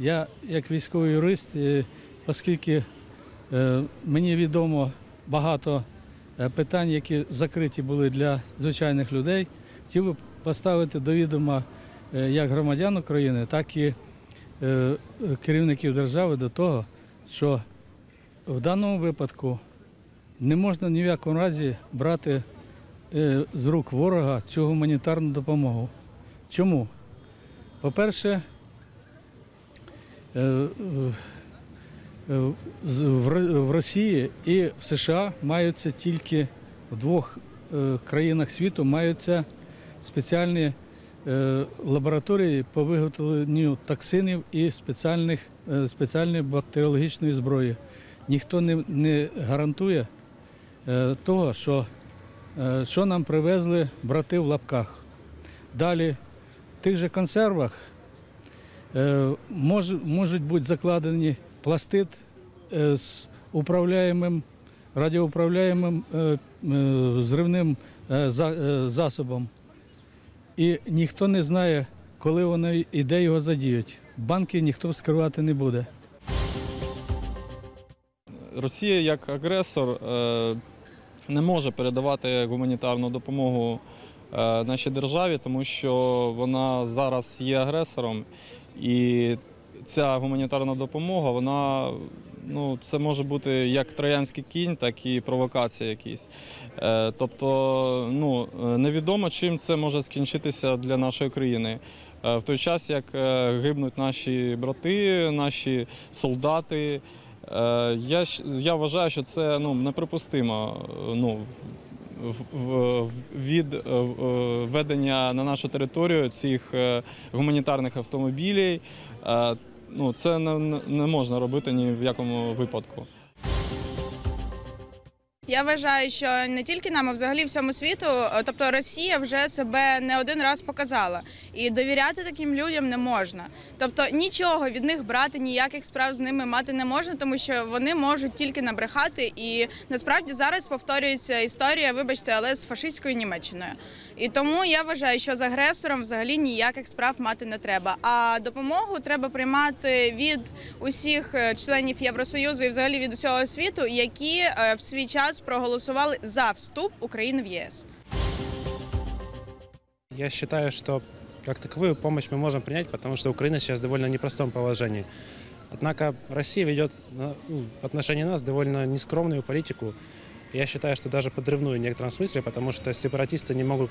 Я як військовий юрист, е, оскільки е, мені відомо багато е, питань, які закриті були для звичайних людей, хотів би поставити до відома як громадян України, так і керівників держави до того, що в даному випадку не можна ні в якому разі брати з рук ворога цю гуманітарну допомогу. Чому? По-перше, в Росії і в США маються тільки в двох е, країнах світу маються спеціальні е, лабораторії по виготовленню токсинів і спеціальних, е, спеціальної бактеріологічної зброї. Ніхто не, не гарантує е, того, що, е, що нам привезли брати в лапках. Далі в тих же консервах е, мож, можуть бути закладені пластид е, з управляємим, радіоуправляємим е, е, зривним е, за- е, засобом. І ніхто не знає, коли воно і де його задіють. Банки ніхто скривати не буде. Росія як агресор е, не може передавати гуманітарну допомогу е, нашій державі, тому що вона зараз є агресором, і ця гуманітарна допомога, вона ну, це може бути як троянський кінь, так і провокація якісь. Е, Тобто, ну, невідомо, чим це може скінчитися для нашої країни. Е, В той час, як е, гибнуть наші брати, наші солдати. Я, я вважаю, що це ну, неприпустимо ну, від е, в- е, введення на нашу територію цих е, гуманітарних автомобілів. Ну, це не можна робити ні в якому випадку. Я вважаю, що не тільки нам, а взагалі всьому світу, е, тобто Росія вже себе не один раз показала, і довіряти таким людям не можна. Тобто нічого від них брати, ніяких справ з ними мати не можна, тому що вони можуть тільки набрехати. І насправді зараз повторюється історія, вибачте, але з фашистською Німеччиною. І тому я вважаю, що з агресором взагалі ніяких справ мати не треба. А допомогу треба приймати від усіх е, членів Євросоюзу і взагалі від усього світу, які е, в свій час проголосували за вступ України в єС. Я считаю, что как таковую помощь мы можем принять, потому что Украина сейчас в довольно непростом положении. Однако Россия ведет ну, в отношении нас довольно нескромную политику. Я считаю, что даже подрывную в некотором смысле, потому что сепаратисты не могут...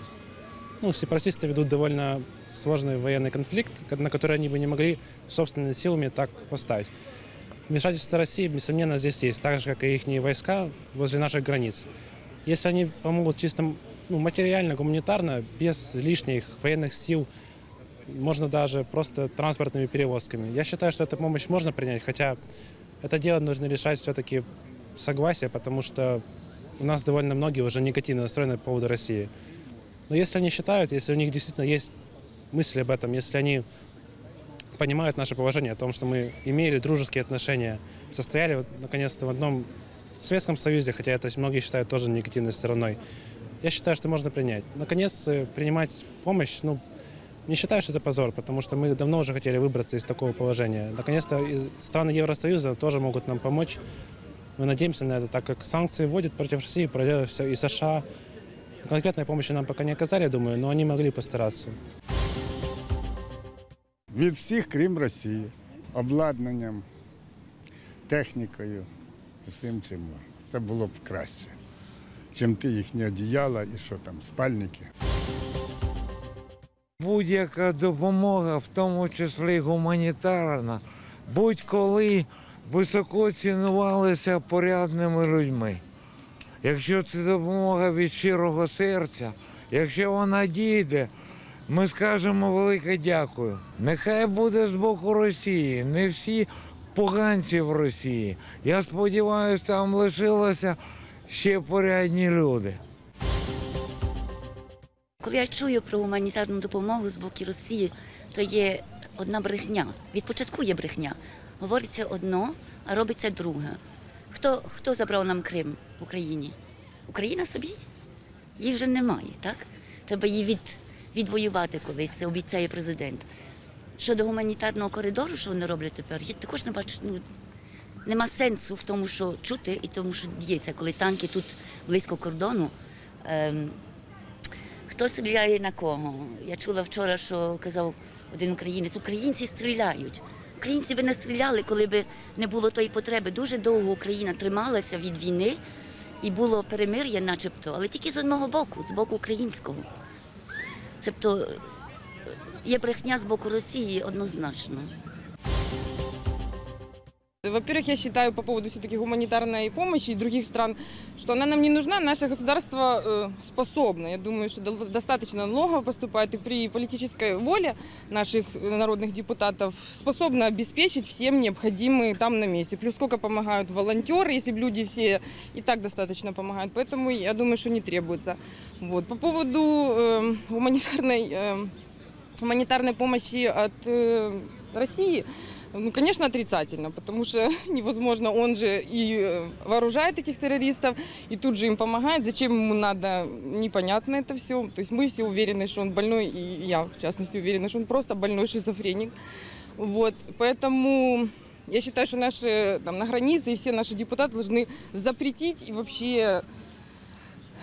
Ну, сепаратисты ведут довольно сложный военный конфликт, на который они бы не могли собственными силами так поставить. Вмешательство России, несомненно, здесь есть, так же, как и их войска возле наших границ. Если они помогут чисто ну, материально, гуманитарно, без лишних военных сил, можно даже просто транспортными перевозками. Я считаю, что эту помощь можно принять, хотя это дело нужно решать все-таки согласие, потому что у нас довольно многие уже негативно настроены по поводу России. Но если они считают, если у них действительно есть мысли об этом, если они понимают наше положение, о том, что мы имели дружеские отношения, состояли вот, наконец-то в одном Советском Союзе, хотя это многие считают тоже негативной стороной, я считаю, что можно принять. Наконец, э, принимать помощь, ну, не считаю, что это позор, потому что мы давно уже хотели выбраться из такого положения. Наконец-то страны Евросоюза тоже могут нам помочь. Мы надеемся на это, так как санкции вводят против России, против и США. Конкретной помощи нам пока не оказали, думаю, но они могли постараться. Від всіх, крім Росії, обладнанням, технікою, всім чим. Це було б краще, чим ті їхні одіяла і що там, спальники. Будь-яка допомога, в тому числі гуманітарна, будь-коли високо цінувалися порядними людьми. Якщо це допомога від щирого серця, якщо вона дійде, ми скажемо велике дякую. Нехай буде з боку Росії, не всі поганці в Росії. Я сподіваюся, там лишилося ще порядні люди. Коли я чую про гуманітарну допомогу з боку Росії, то є одна брехня. Від початку є брехня. Говориться одно, а робиться друге. Хто, хто забрав нам Крим в Україні? Україна собі? Її вже немає, так? Треба її від, відвоювати колись, це обіцяє президент. Щодо гуманітарного коридору, що вони роблять тепер, я також не бачу. Ну, нема сенсу в тому, що чути і тому, що діється, коли танки тут близько кордону. Ем, хто стріляє на кого? Я чула вчора, що казав один українець, українці стріляють. Українці би не стріляли, коли б не було тої потреби. Дуже довго Україна трималася від війни і було перемир'я, начебто, але тільки з одного боку, з боку українського. Тобто є брехня з боку Росії однозначно. Во-первых, я считаю по поводу все-таки гуманитарной помощи и других стран, что она нам не нужна. Наше государство э, способно. Я думаю, что дол- достаточно много поступает и при политической воле наших э, народных депутатов способно обеспечить всем необходимые там на месте. Плюс сколько помогают волонтеры, если бы люди все и так достаточно помогают. Поэтому я думаю, что не требуется. Вот. По поводу э, гуманитарной, э, гуманитарной помощи от э, России, ну, конечно, отрицательно, потому что невозможно, он же и э, вооружает этих террористов, и тут же им помогает. Зачем ему надо, непонятно это все. То есть мы все уверены, что он больной, и я, в частности, уверена, что он просто больной шизофреник. Вот, поэтому я считаю, что наши там, на границе и все наши депутаты должны запретить и вообще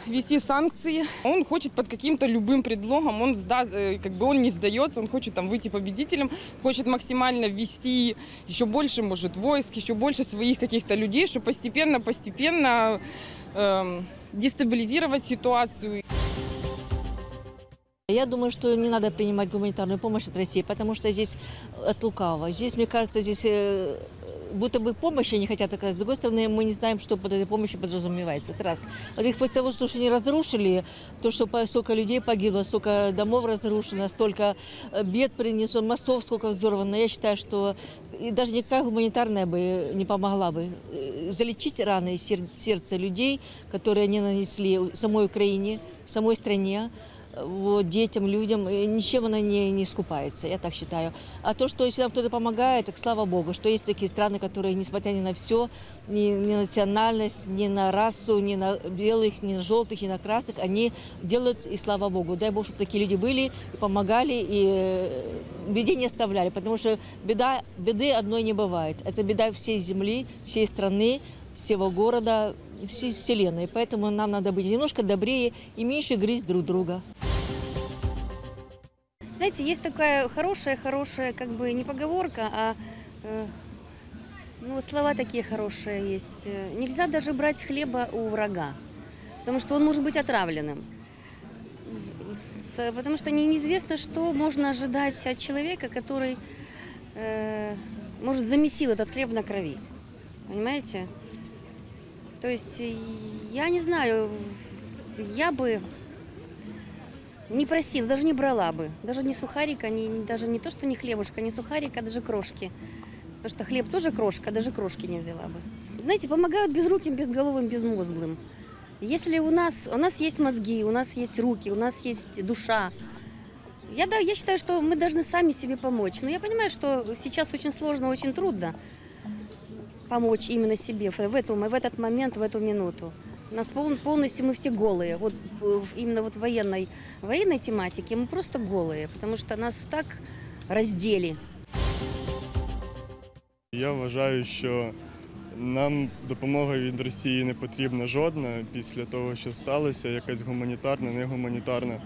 вести санкции. Он хочет под каким-то любым предлогом, он сда, э, как бы он не сдается, он хочет там выйти победителем, хочет максимально ввести еще больше, может, войск, еще больше своих каких-то людей, чтобы постепенно, постепенно эм, дестабилизировать ситуацию. Я думаю, что не надо принимать гуманитарную помощь от России, потому что здесь от лукавого. Здесь, мне кажется, здесь э, будто бы помощь они хотят оказать. С другой стороны, мы не знаем, что под этой помощью подразумевается. Это раз. Во-вторых, после того, что они разрушили, то, что по- столько людей погибло, столько домов разрушено, столько э, бед принесено, мостов сколько взорвано, я считаю, что и даже никакая гуманитарная бы не помогла бы э, залечить раны сер- сердца людей, которые они нанесли самой Украине, самой стране вот, детям, людям, и ничем она не, не искупается, я так считаю. А то, что если нам кто-то помогает, так слава богу, что есть такие страны, которые, несмотря ни на все, ни, ни на национальность, ни на расу, ни на белых, ни на желтых, ни на красных, они делают, и слава богу. Дай бог, чтобы такие люди были, и помогали, и э, беде не оставляли, потому что беда, беды одной не бывает. Это беда всей земли, всей страны, всего города, всей вселенной. Поэтому нам надо быть немножко добрее и меньше грызть друг друга. Знаете, есть такая хорошая-хорошая, как бы не поговорка, а э, ну, слова такие хорошие есть. Э, Нельзя даже брать хлеба у врага, потому что он может быть отравленным. Потому что не- неизвестно, что можно ожидать от человека, который э, может замесил этот хлеб на крови. Понимаете? То есть э, я не знаю, я бы не просила, даже не брала бы. Даже не сухарика, ни, даже не то, что не хлебушка, не сухарика, даже крошки. Потому что хлеб тоже крошка, даже крошки не взяла бы. Знаете, помогают безруким, безголовым, безмозглым. Если у нас, у нас есть мозги, у нас есть руки, у нас есть душа, я, да, я считаю, что мы должны сами себе помочь. Но я понимаю, что сейчас очень сложно, очень трудно помочь именно себе в, в, эту, в этот момент, в эту минуту. У нас пол- полностью мы все голые. Вот э, в- именно вот в военной, военной тематике мы просто голые, потому что нас так раздели. Я вважаю, що нам допомога від Росії не потрібна жодна після того, що сталося, якась гуманітарна, не гуманітарна.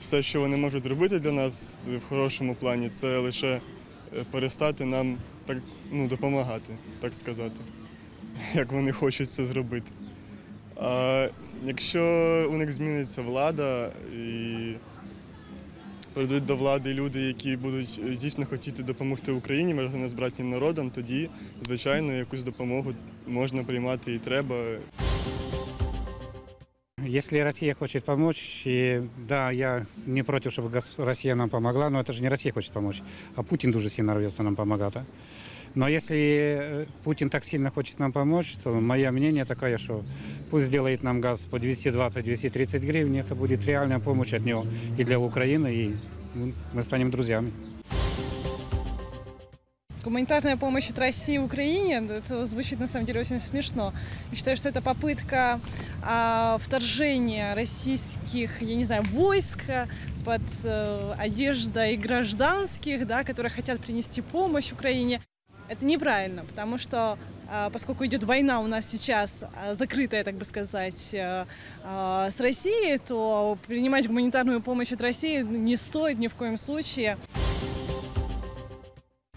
Все, що вони можуть зробити для нас в хорошому плані, це лише е, перестати нам так ну, допомагати, так сказати, як вони хочуть це зробити. А якщо у них зміниться влада і прийдуть до влади люди, які будуть е, дійсно хотіти допомогти Україні разом з братнім народом, тоді, звичайно, якусь допомогу можна приймати і треба. Если Россия хочет помочь, и да, я не против, чтобы гос- Россия нам помогла, но это же не Россия хочет помочь, а Путин дуже сильно рвется нам помогать. а. Но если э, Путин так сильно хочет нам помочь, то мое мнение такое, что пусть сделает нам газ по 220-230 гривен, это будет реальная помощь от него и для Украины, и ну, мы станем друзьями. Гуманитарная помощь от России Украине, это звучит на самом деле очень смешно. Я считаю, что это попытка а, вторжения российских, я не знаю, войск под э, одеждой гражданских, да, которые хотят принести помощь Украине. Это неправильно, потому что а, поскольку идет война у нас сейчас, а, закрытая, так бы сказать, а, а, с Россией, то принимать гуманитарную помощь от России не стоит ни в коем случае.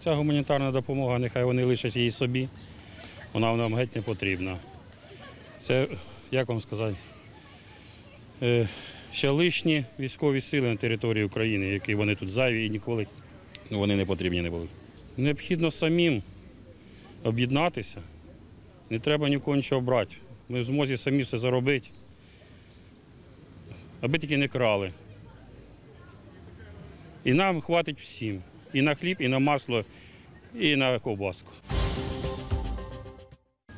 Ця гуманітарна допомога, нехай вони лишать її собі. Вона нам геть не потрібна. Це, як вам сказати, е, ще лишні військові сили на території України, які вони тут зайві і ніколи ну, вони не потрібні не будуть. Необхідно самим об'єднатися. Не треба нікого нічого брати. Ми в змозі самі все заробити, аби тільки не крали. І нам хватить всім. І на хліб, і на масло, і на ковбаску.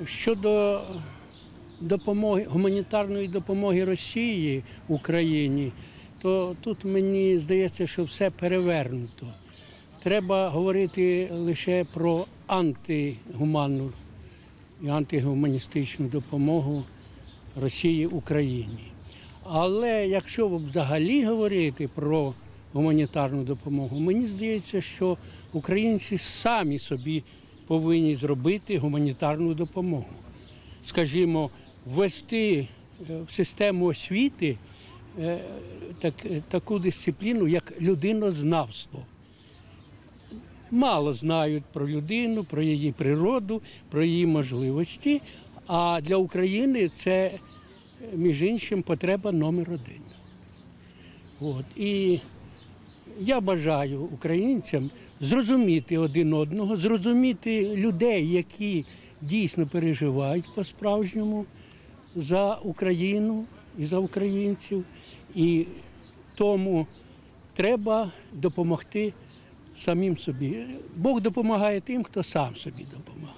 Щодо допомоги, гуманітарної допомоги Росії Україні, то тут мені здається, що все перевернуто. Треба говорити лише про антигуманну і антигуманістичну допомогу Росії Україні. Але якщо взагалі говорити про гуманітарну допомогу, мені здається, що українці самі собі повинні зробити гуманітарну допомогу. Скажімо, ввести е, в систему освіти е, так, таку дисципліну, як людинознавство. Мало знають про людину, про її природу, про її можливості. А для України це, між іншим, потреба номер один. От. І я бажаю українцям зрозуміти один одного, зрозуміти людей, які дійсно переживають по-справжньому за Україну і за українців. І тому треба допомогти самим собі. Бог допомагає тим, хто сам собі допомагає.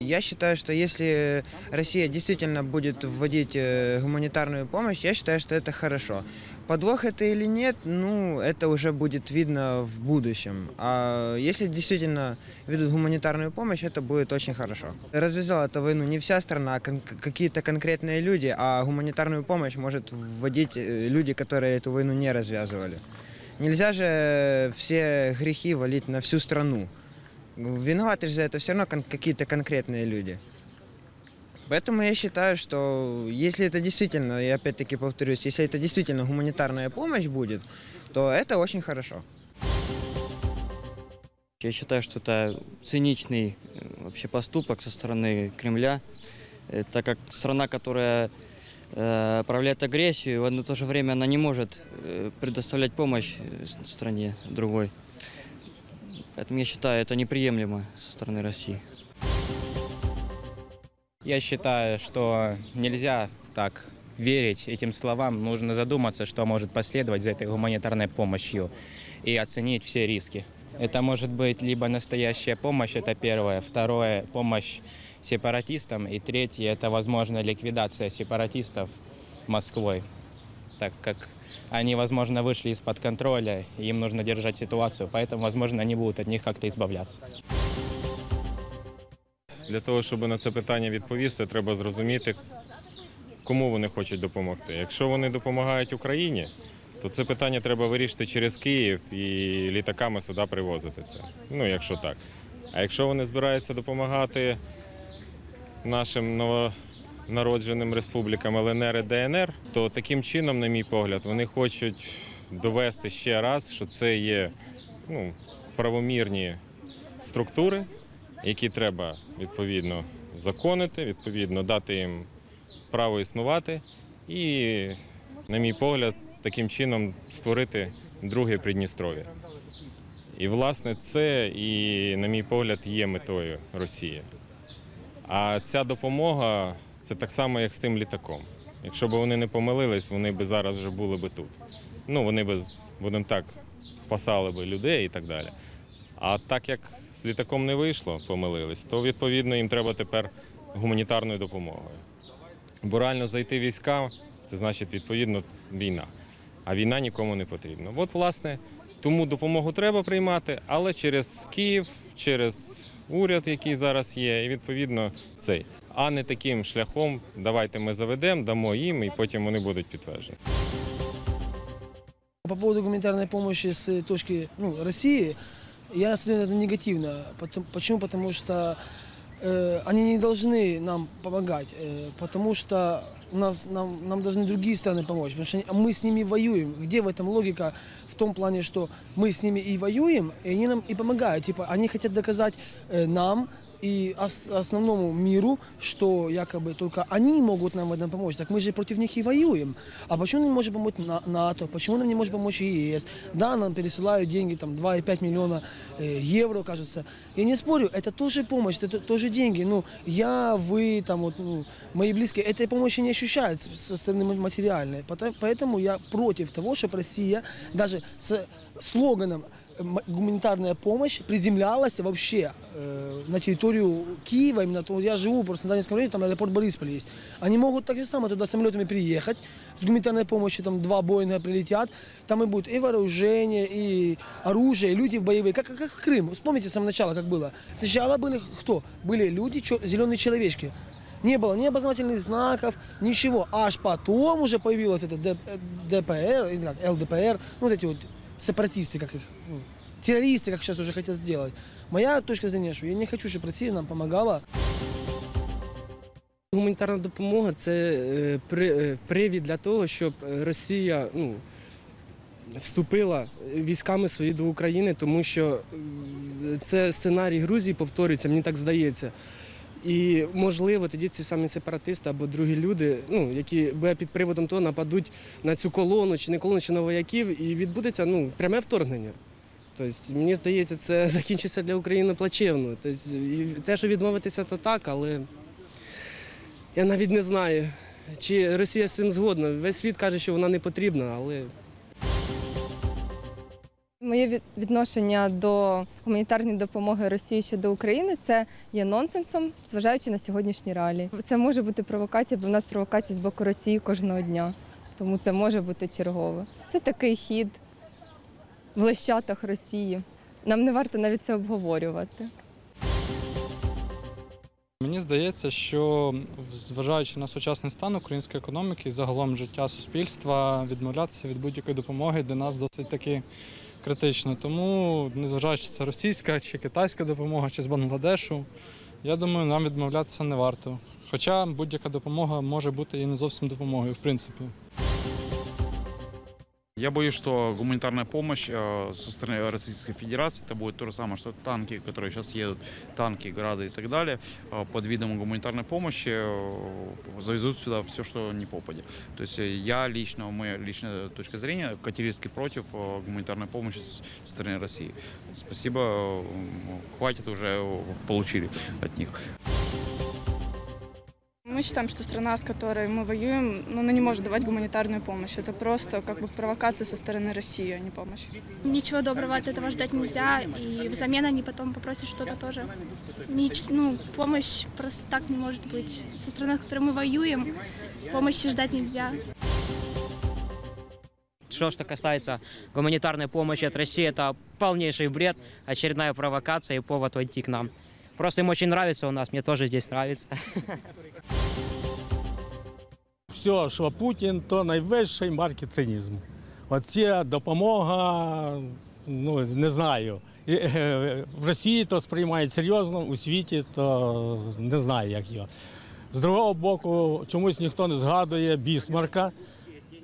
Я считаю, что если Россия действительно будет вводить э, гуманитарную помощь, я считаю, что это хорошо. Подвох это или нет, ну, это уже будет видно в будущем. А если действительно ведут гуманитарную помощь, это будет очень хорошо. Развязала эту войну не вся страна, а кон- какие-то конкретные люди, а гуманитарную помощь может вводить э, люди, которые эту войну не развязывали. Нельзя же все грехи валить на всю страну. Виноваты же за это все равно кон- какие-то конкретные люди. Поэтому я считаю, что если это действительно, я опять-таки повторюсь, если это действительно гуманитарная помощь будет, то это очень хорошо. Я считаю, что это циничный э, вообще поступок со стороны Кремля, э, так как страна, которая э, проявляет агрессию, в одно и то же время она не может предоставлять помощь стране другой. Поэтому я считаю, это неприемлемо со стороны России. Я считаю, что нельзя так верить этим словам. Нужно задуматься, что может последовать за этой гуманитарной помощью и оценить все риски. Это может быть либо настоящая помощь, это первое. Второе, помощь сепаратистам. И третье, это, возможно, ликвидация сепаратистов Москвой, так как они, возможно, вышли из-под контроля, им нужно держать ситуацию, поэтому, возможно, они будут от них как-то избавляться. Для того, щоб на це питання відповісти, треба зрозуміти, кому вони хочуть допомогти. Якщо вони допомагають Україні, то це питання треба вирішити через Київ і літаками сюди привозити це. Ну, якщо так. А якщо вони збираються допомагати нашим новонародженим республікам ЛНР і ДНР, то таким чином, на мій погляд, вони хочуть довести ще раз, що це є ну, правомірні структури, які треба відповідно законити, відповідно дати їм право існувати і, на мій погляд, таким чином створити друге Придністров'я. І, власне, це і, на мій погляд, є метою Росії. А ця допомога це так само, як з тим літаком. Якщо б вони не помилились, вони б зараз вже були б тут. Ну, вони б, будемо так, спасали б людей і так далі. А так як з літаком не вийшло, помилились, то відповідно їм треба тепер гуманітарною допомогою. Бо реально зайти війська це значить відповідно війна. А війна нікому не потрібна. От, власне, Тому допомогу треба приймати, але через Київ, через уряд, який зараз є, і відповідно цей. А не таким шляхом давайте ми заведемо, дамо їм, і потім вони будуть підтверджені. По поводу гуманитарной помощи с точки ну, России, я смотрю на это негативно. Потом- Почему? Потому что э, они не должны нам помогать, э, потому что у нас, нам, нам должны другие страны помочь, потому что они- мы с ними воюем. Где в этом логика? В том плане, что мы с ними и воюем, и они нам и помогают. Типа, они хотят доказать э, нам и ос- основному миру, что якобы только они могут нам в этом помочь. Так мы же против них и воюем. А почему нам не может помочь На- НАТО? Почему нам не может помочь ЕС? Да, нам пересылают деньги, там 2,5 миллиона э, евро, кажется. Я не спорю, это тоже помощь, это тоже деньги. Ну, я, вы, там вот, ну, мои близкие, этой помощи не ощущают с- со стороны ма- материальной. Пото- Поэтому я против того, чтобы Россия даже с слоганом м- гуманитарная помощь приземлялась вообще э, на территорию Киева, именно то, я живу просто на Донецком районе, там аэропорт Борисполь есть. Они могут так же самое туда самолетами приехать, с гуманитарной помощью там два Боинга прилетят, там и будет и вооружение, и оружие, и люди в боевые, как, как в Крым. Вспомните с самого начала, как было. Сначала были кто? Были люди, зеленые человечки. Не было ни обозначительных знаков, ничего. Аж потом уже появилось это э, ДПР, как, ЛДПР, ну вот эти вот сепаратисты, как их, ну, террористы, как сейчас уже хотят сделать. Моя точка зрения, что я не хочу, чтобы Россия нам помогала. Гуманітарна допомога це е, при- е, привід для того, щоб е, Росія ну, вступила військами свої до України, тому що е, це сценарій Грузії повторюється, мені так здається. І можливо тоді ці самі сепаратисти або другі люди, ну які бо під приводом того нападуть на цю колону чи не колону, чи на вояків, і відбудеться ну пряме вторгнення. Тобто, мені здається, це закінчиться для України плачевно. Тобто, і те, що відмовитися, це так, але я навіть не знаю, чи Росія з цим згодна. Весь світ каже, що вона не потрібна, але Моє відношення до гуманітарної допомоги Росії щодо України це є нонсенсом, зважаючи на сьогоднішні реалії. Це може бути провокація, бо в нас провокації з боку Росії кожного дня. Тому це може бути чергове. Це такий хід в лещатах Росії. Нам не варто навіть це обговорювати. Мені здається, що зважаючи на сучасний стан української економіки і загалом життя суспільства, відмовлятися від будь-якої допомоги для нас досить таки критично. Тому, незважаючи це російська чи китайська допомога, чи з Бангладешу, я думаю, нам відмовлятися не варто. Хоча будь-яка допомога може бути і не зовсім допомогою, в принципі. Я боюсь, что гуманитарная помощь э, со стороны Российской Федерации, это будет то же самое, что танки, которые сейчас едут, танки, грады и так далее, э, под видом гуманитарной помощи э, завезут сюда все, что не попадет. То есть э, я лично, моя личная точка зрения, категорически против э, гуманитарной помощи с со стороны России. Спасибо, э, хватит уже, э, получили от них. Мы считаем, что страна, с которой мы воюем, ну, она не может давать гуманитарную помощь. Это просто как бы провокация со стороны России, а не помощь. Ничего доброго от этого ждать нельзя, и взамен они потом попросят что-то тоже. Нич- ну, помощь просто так не может быть. Со страной, с которой мы воюем, помощи ждать нельзя. Что, что касается гуманитарной помощи от России, это полнейший бред, очередная провокация и повод войти к нам. Просто им очень нравится у нас, мне тоже здесь нравится. все, що Путін, то найвищий марки цинізму. Оце допомога, ну не знаю. Е, В Росії то сприймають серйозно, у світі то не знаю, як його. З другого боку, чомусь ніхто не згадує Бісмарка,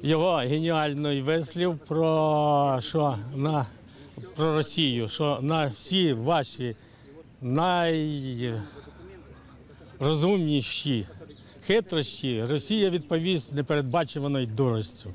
його геніальний вислів про що на про Росію, що на всі ваші найрозумніші хитрощі Росія відповість непередбачуваною дуростю.